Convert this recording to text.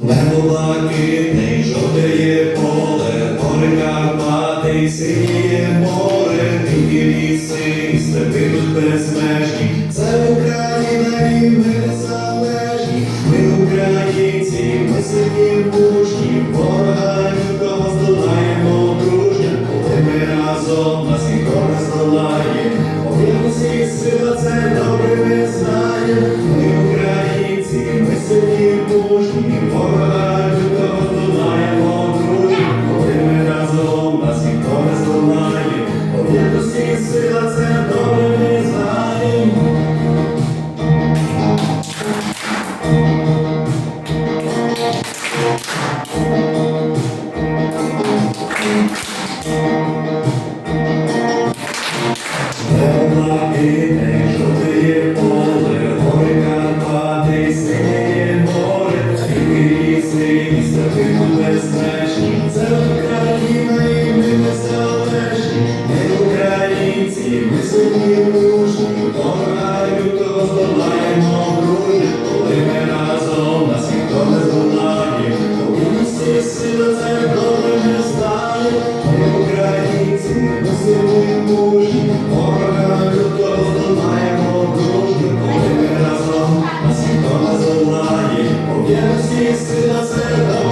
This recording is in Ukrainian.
Небо блакитне, жовтеє поле, гори Карпати, синіє море, дикі ліси, і безмежні. Це Україна і ми незалежні, ми українці, ми сильні мужні, ворога нікого дружня, коли ми разом нас ніхто не здолає. Сила блакитне, жовтеє поле, гори Карпати, синіє море, тільки ліси, міста ти безпечні, це Україна і ми незалежні, ми українці, ми сині. Посилає по вірності сина серда.